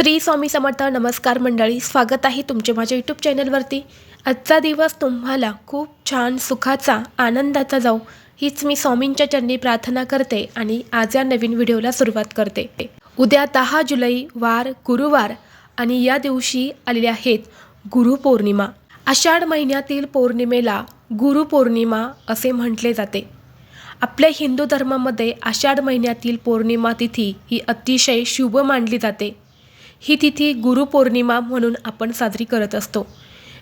श्री स्वामी समर्थ नमस्कार मंडळी स्वागत आहे तुमचे माझ्या यूट्यूब चॅनलवरती आजचा दिवस तुम्हाला खूप छान सुखाचा आनंदाचा जाऊ हीच मी स्वामींच्या चरणी प्रार्थना करते आणि आज या नवीन व्हिडिओला सुरुवात करते. उद्या दहा जुलै वार गुरुवार आणि या दिवशी आलेले आहेत गुरुपौर्णिमा आषाढ महिन्यातील पौर्णिमेला गुरुपौर्णिमा असे म्हटले जाते. आपल्या हिंदू धर्मामध्ये आषाढ महिन्यातील पौर्णिमा तिथी ही अतिशय शुभ मानली जाते. ही तिथी गुरुपौर्णिमा म्हणून आपण साजरी करत असतो.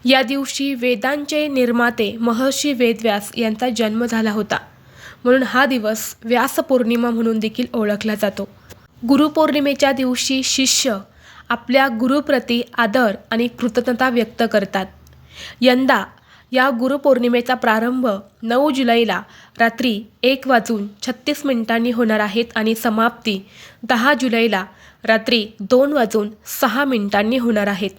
या दिवशी वेदांचे निर्माते महर्षी वेदव्यास यांचा जन्म झाला होता. म्हणून हा दिवस व्यास पौर्णिमा म्हणून देखील ओळखला जातो. गुरुपौर्णिमेच्या दिवशी शिष्य आपल्या गुरुप्रती आदर आणि कृतज्ञता व्यक्त करतात. यंदा या गुरुपौर्णिमेचा प्रारंभ नऊ जुलैला रात्री एक वाजून छत्तीस मिनिटांनी होणार आहेत आणि समाप्ती दहा जुलैला रात्री दोन वाजून सहा मिनिटांनी होणार आहेत.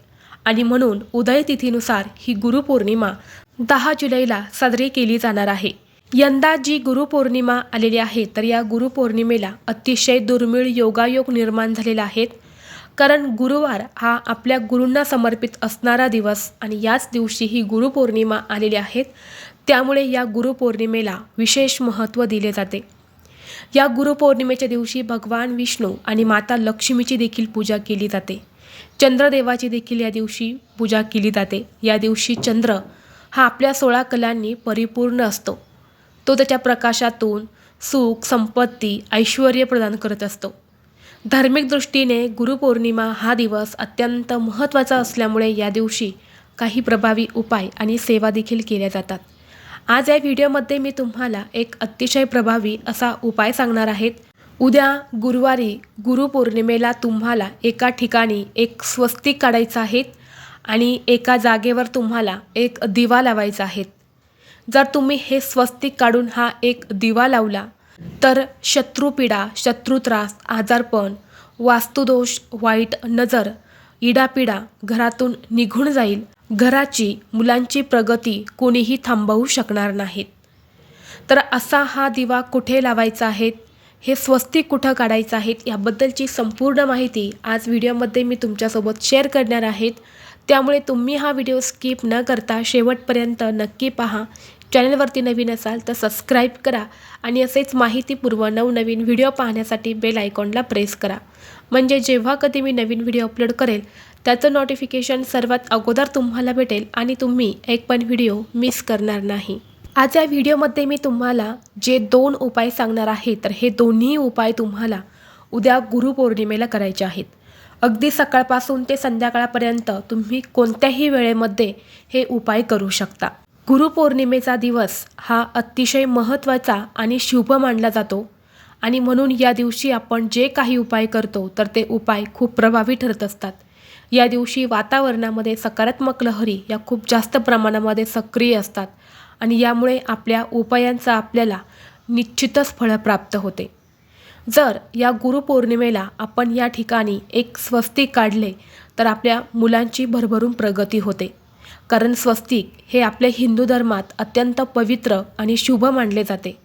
आणि म्हणून उदय तिथीनुसार ही गुरुपौर्णिमा दहा जुलैला साजरी केली जाणार आहे. यंदा जी गुरुपौर्णिमा आलेली आहे तर या गुरुपौर्णिमेला अतिशय दुर्मिळ योगायोग निर्माण झालेला आहेत कारण गुरुवार हा आपल्या गुरूंना समर्पित असणारा दिवस आणि याच दिवशी ही गुरुपौर्णिमा आलेली आहेत. त्यामुळे या गुरुपौर्णिमेला विशेष महत्त्व दिले जाते. या गुरुपौर्णिमेच्या दिवशी भगवान विष्णू आणि माता लक्ष्मीची देखील पूजा केली जाते. चंद्रदेवाची देखील या दिवशी पूजा केली जाते. या दिवशी चंद्र हा आपल्या सोळा कलांनी परिपूर्ण असतो. तो त्याच्या प्रकाशातून सुख संपत्ती ऐश्वर प्रदान करत असतो. धार्मिक दृष्टीने गुरुपौर्णिमा हा दिवस अत्यंत महत्त्वाचा असल्यामुळे या दिवशी काही प्रभावी उपाय आणि सेवा देखील केल्या जातात. आज या व्हिडिओमध्ये मी तुम्हाला एक अतिशय प्रभावी असा उपाय सांगणार आहेत उद्या गुरुवारी गुरुपौर्णिमेला तुम्हाला एका ठिकाणी एक स्वस्तिक काढायचं आहे आणि एका जागेवर तुम्हाला एक दिवा लावायचा आहे. जर तुम्ही हे स्वस्तिक काढून हा एक दिवा लावला तर शत्रुपीडा शत्रुत्रास आजारपण वास्तुदोष वाईट नजर इडापिडा घरातून निघून जाईल. घराची मुलांची प्रगती कोणीही थांबवू शकणार नाहीत. तर असा हा दिवा कुठे लावायचा आहे? हे स्वस्तिक कुठं काढायचं आहेत याबद्दलची संपूर्ण माहिती आज व्हिडिओमध्ये मी तुमच्यासोबत शेअर करणार आहेत त्यामुळे तुम्ही हा व्हिडिओ स्किप न करता शेवटपर्यंत नक्की पहा. चॅनलवरती नवीन असाल तर सबस्क्राईब करा आणि असेच माहितीपूर्व नवनवीन व्हिडिओ पाहण्यासाठी बेल आयकॉनला प्रेस करा. म्हणजे जेव्हा कधी मी नवीन व्हिडिओ अपलोड करेल त्याचं नोटिफिकेशन सर्वात अगोदर तुम्हाला भेटेल आणि तुम्ही एक पण व्हिडिओ मिस करणार नाही. आज या व्हिडिओमध्ये मी तुम्हाला जे दोन उपाय सांगणार आहे तर हे दोन्ही उपाय तुम्हाला उद्या गुरुपौर्णिमेला करायचे आहेत. अगदी सकाळपासून ते संध्याकाळपर्यंत तुम्ही कोणत्याही वेळेमध्ये हे उपाय करू शकता. गुरुपौर्णिमेचा दिवस हा अतिशय महत्त्वाचा आणि शुभ मानला जातो. आणि म्हणून या दिवशी आपण जे काही उपाय करतो तर ते उपाय खूप प्रभावी ठरत असतात. या दिवशी वातावरणामध्ये सकारात्मक लहरी या खूप जास्त प्रमाणामध्ये सक्रिय असतात आणि यामुळे आपल्या उपायांचा आपल्याला निश्चितच फळं प्राप्त होते. जर या गुरुपौर्णिमेला आपण या ठिकाणी एक स्वस्तिक काढले तर आपल्या मुलांची भरभरून प्रगती होते. कारण स्वस्तिक हे आपल्या हिंदू धर्मात अत्यंत पवित्र आणि शुभ मानले जाते.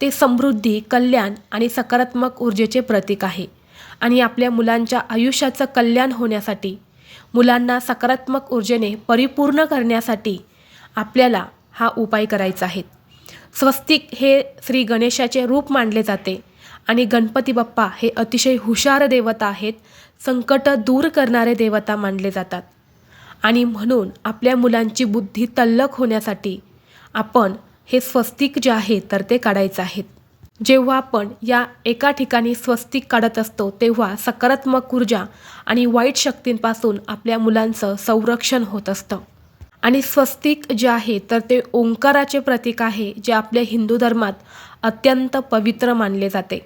ते समृद्धी कल्याण आणि सकारात्मक ऊर्जेचे प्रतीक आहे. आणि आपल्या मुलांच्या आयुष्याचं कल्याण होण्यासाठी मुलांना सकारात्मक ऊर्जेने परिपूर्ण करण्यासाठी आपल्याला हा उपाय करायचा आहे. स्वस्तिक हे श्री गणेशाचे रूप मानले जाते आणि गणपती बाप्पा हे अतिशय हुशार देवता आहेत संकट दूर करणारे देवता मानले जातात. आणि म्हणून आपल्या मुलांची बुद्धी तल्लक होण्यासाठी आपण हे स्वस्तिक जे आहे तर ते काढायचं आहेत. जेव्हा आपण या एका ठिकाणी स्वस्तिक काढत असतो तेव्हा सकारात्मक ऊर्जा आणि वाईट शक्तींपासून आपल्या मुलांचं संरक्षण होत असतं. आणि स्वस्तिक जे आहे तर ते ओंकाराचे प्रतीक आहे जे आपल्या हिंदू धर्मात अत्यंत पवित्र मानले जाते.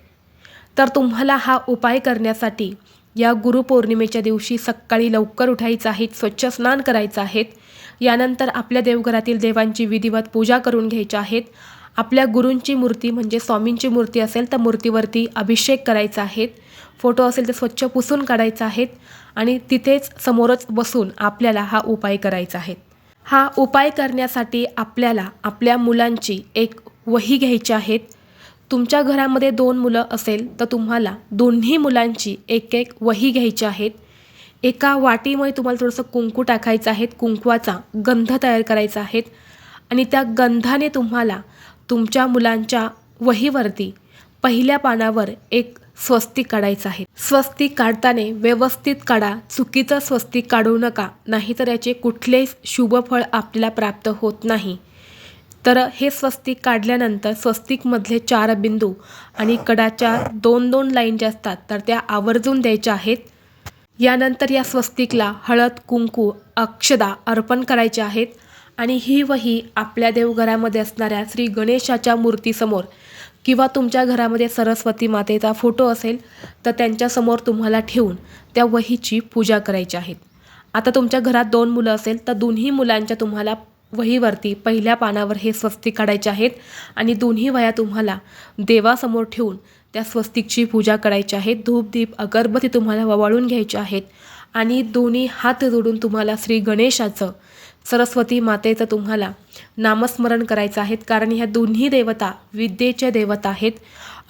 तर तुम्हाला हा उपाय करण्यासाठी या गुरुपौर्णिमेच्या दिवशी सकाळी लवकर उठायचं आहे स्वच्छ स्नान करायचं आहेत यानंतर आपल्या देवघरातील देवांची विधिवत पूजा करून घ्यायच्या आहेत आपल्या गुरूंची मूर्ती म्हणजे स्वामींची मूर्ती असेल तर मूर्तीवरती अभिषेक करायचा आहेत फोटो असेल तर स्वच्छ पुसून काढायचा आहेत आणि तिथेच समोरच बसून आपल्याला हा उपाय करायचा आहे. हा उपाय करण्यासाठी आपल्याला आपल्या मुलांची एक वही घ्यायची आहेत तुमच्या घरामध्ये दोन मुलं असेल तर तुम्हाला दोन्ही मुलांची एक एक वही घ्यायची आहेत. एका वाटीमुळे तुम्हाला थोडंसं कुंकू टाकायचं आहे कुंकवाचा गंध तयार करायचा आहे आणि त्या गंधाने तुम्हाला तुमच्या मुलांच्या वहीवरती पहिल्या पानावर एक स्वस्तिक काढायचं आहे. स्वस्तिक काढताना व्यवस्थित काढा. चुकीचं स्वस्तिक काढू नका. नाहीतर याचे कुठलेच शुभफळ आपल्याला प्राप्त होत नाही. तर हे स्वस्तिक काढल्यानंतर स्वस्तिकमधले चार बिंदू आणि कडाच्या दोन दोन लाईन ज्या असतात तर त्या आवर्जून द्यायच्या आहेत. यानंतर या स्वस्तिकला हळद कुंकू अक्षदा अर्पण करायचे आहेत आणि ही वही आपल्या देवघरामध्ये असणाऱ्या श्री गणेशाच्या मूर्तीसमोर किंवा तुमच्या घरामध्ये सरस्वती मातेचा फोटो असेल तर त्यांच्यासमोर तुम्हाला ठेवून त्या वहीची पूजा करायची आहेत. आता तुमच्या घरात दोन मुलं असेल तर दोन्ही मुलांच्या तुम्हाला वहीवरती पहिल्या पानावर हे स्वस्तिक काढायचे आहेत आणि दोन्ही वया तुम्हाला देवासमोर ठेवून त्या स्वस्तिकची पूजा करायची आहे धूप दीप अगरबत्ती तुम्हाला ववाळून घ्यायचे आहेत आणि दोन्ही हात जोडून तुम्हाला श्री गणेशाचं सरस्वती मातेचं तुम्हाला नामस्मरण करायचं आहे कारण ह्या दोन्ही देवता विद्येच्या देवता आहेत.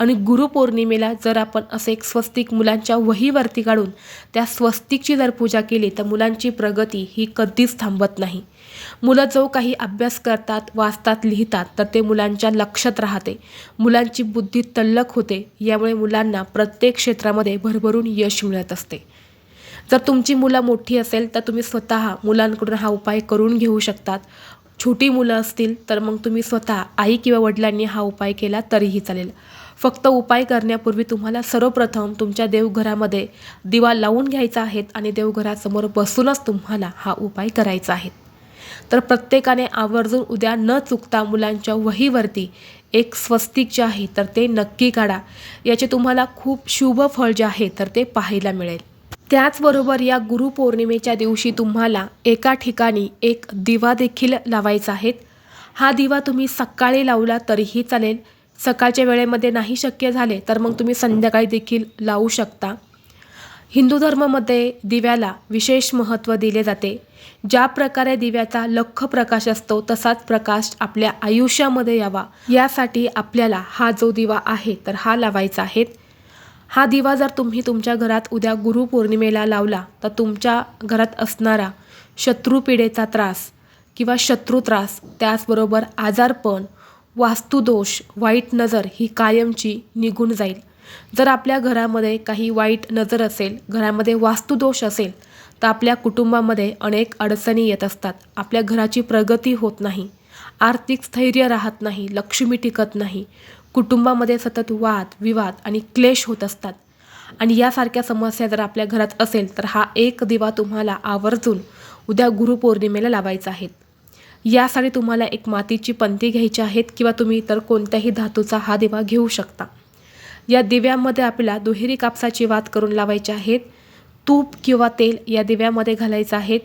आणि गुरुपौर्णिमेला जर आपण असे एक स्वस्तिक मुलांच्या वहीवरती काढून त्या स्वस्तिकची जर पूजा केली तर मुलांची प्रगती ही कधीच थांबत नाही. मुलं जो काही अभ्यास करतात वाचतात लिहितात तर ते मुलांच्या लक्षात राहते. मुलांची बुद्धी तल्लक होते यामुळे मुलांना प्रत्येक क्षेत्रामध्ये भरभरून यश मिळत असते. जर तुमची मुलं मोठी असेल तर तुम्ही स्वतः मुलांकडून हा उपाय करून घेऊ शकतात. छोटी मुलं असतील तर मग तुम्ही स्वतः आई किंवा वडिलांनी हा उपाय केला तरीही चालेल. फक्त उपाय करण्यापूर्वी तुम्हाला सर्वप्रथम तुमच्या देवघरामध्ये दिवा लावून घ्यायचा आहे आणि देवघरासमोर बसूनच तुम्हाला हा उपाय करायचा आहे. तर प्रत्येकाने आवर्जून उद्या न चुकता मुलांच्या वहीवरती एक स्वस्तिक जे आहे तर ते नक्की काढा. याचे तुम्हाला खूप शुभ फळ जे आहे तर ते पाहायला मिळेल. त्याचबरोबर या गुरुपौर्णिमेच्या दिवशी तुम्हाला एका ठिकाणी एक दिवा देखील लावायचा आहे. हा दिवा तुम्ही सकाळी लावला तरीही चालेल. सकाळच्या वेळेमध्ये नाही शक्य झाले तर मग तुम्ही संध्याकाळी देखील लावू शकता. हिंदू धर्मामध्ये दिव्याला विशेष महत्त्व दिले जाते. ज्या प्रकारे दिव्याचा लख प्रकाश असतो तसाच प्रकाश आपल्या आयुष्यामध्ये यावा. यासाठी आपल्याला हा जो दिवा आहे तर हा लावायचा आहे. हा दिवा जर तुम्ही तुमच्या घरात उद्या गुरुपौर्णिमेला लावला तर तुमच्या घरात असणारा शत्रुपिढेचा त्रास किंवा शत्रू त्रास त्याचबरोबर आजारपण वास्तुदोष वाईट नजर ही कायमची निघून जाईल. जर आपल्या घरामध्ये काही वाईट नजर असेल घरामध्ये वास्तुदोष असेल तर आपल्या कुटुंबामध्ये अनेक अडचणी येत असतात. आपल्या घराची प्रगती होत नाही. आर्थिक स्थैर्य राहत नाही. लक्ष्मी टिकत नाही. कुटुंबामध्ये सतत वाद विवाद आणि क्लेश होत असतात. आणि यासारख्या समस्या जर आपल्या घरात असेल तर हा एक दिवा तुम्हाला आवर्जून उद्या गुरुपौर्णिमेला लावायचा आहे. यासाठी तुम्हाला एक मातीची पंती घ्यायची आहेत किंवा तुम्ही इतर कोणत्याही धातूचा हा दिवा घेऊ शकता. या दिव्यामध्ये आपल्याला दुहेरी कापसाची वात करून लावायची आहेत. तूप किंवा तेल या दिव्यामध्ये घालायचं आहेत.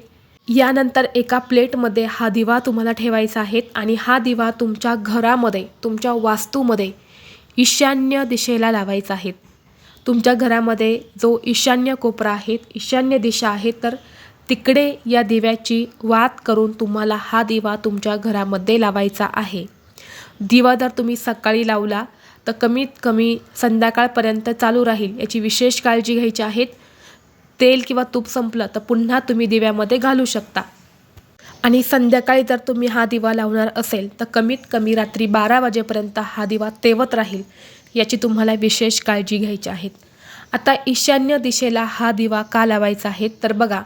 यानंतर एका प्लेटमध्ये हा दिवा तुम्हाला ठेवायचा आहे आणि हा दिवा तुमच्या घरामध्ये तुमच्या वास्तूमध्ये ईशान्य दिशेला लावायचा आहे तुमच्या घरामध्ये जो ईशान्य कोपरा आहेत ईशान्य दिशा आहे तर तिकडे या दिव्याची वात करून तुम्हाला हा दिवा तुमच्या घरामध्ये लावायचा आहे. दिवा जर तुम्ही सकाळी लावला तर कमीत कमी संध्याकाळपर्यंत चालू राहील. याची विशेष काळजी घ्यायची आहेत तेल किंवा तूप संपलं तर पुन्हा तुम्ही दिव्यामध्ये घालू शकता. आणि संध्याकाळी जर तुम्ही हा दिवा लावणार असेल तर कमीत कमी रात्री बारा वाजेपर्यंत हा दिवा तेवत राहील याची तुम्हाला विशेष काळजी घ्यायची आहेत आता ईशान्य दिशेला हा दिवा का लावायचा आहे? तर बघा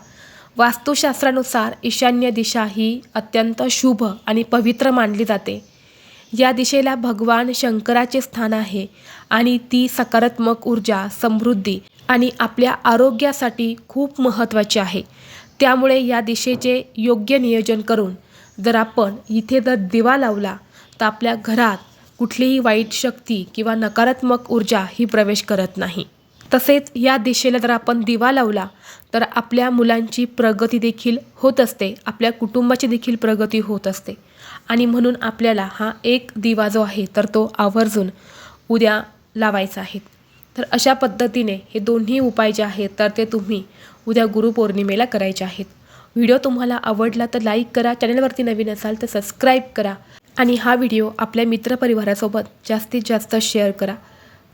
वास्तुशास्त्रानुसार ईशान्य दिशा ही अत्यंत शुभ आणि पवित्र मानली जाते. या दिशेला भगवान शंकराचे स्थान आहे आणि ती सकारात्मक ऊर्जा समृद्धी आणि आपल्या आरोग्यासाठी खूप महत्त्वाची आहे. त्यामुळे या दिशेचे योग्य नियोजन करून जर आपण इथे जर दिवा लावला तर आपल्या घरात कुठलीही वाईट शक्ती किंवा नकारात्मक ऊर्जा ही प्रवेश करत नाही. तसेच या दिशेला जर आपण दिवा लावला तर आपल्या मुलांची प्रगती देखील होत असते. आपल्या कुटुंबाची देखील प्रगती होत असते. आणि म्हणून आपल्याला हा एक दिवा जो आहे तर तो आवर्जून उद्या लावायचा आहे. तर अशा पद्धतीने हे दोन्ही उपाय जे आहेत तर ते तुम्ही उद्या गुरुपौर्णिमेला करायचे आहेत. व्हिडिओ तुम्हाला आवडला तर लाईक करा चॅनलवरती नवीन असाल तर सबस्क्राईब करा आणि हा व्हिडिओ आपल्या मित्रपरिवारासोबत जास्तीत जास्त शेअर करा.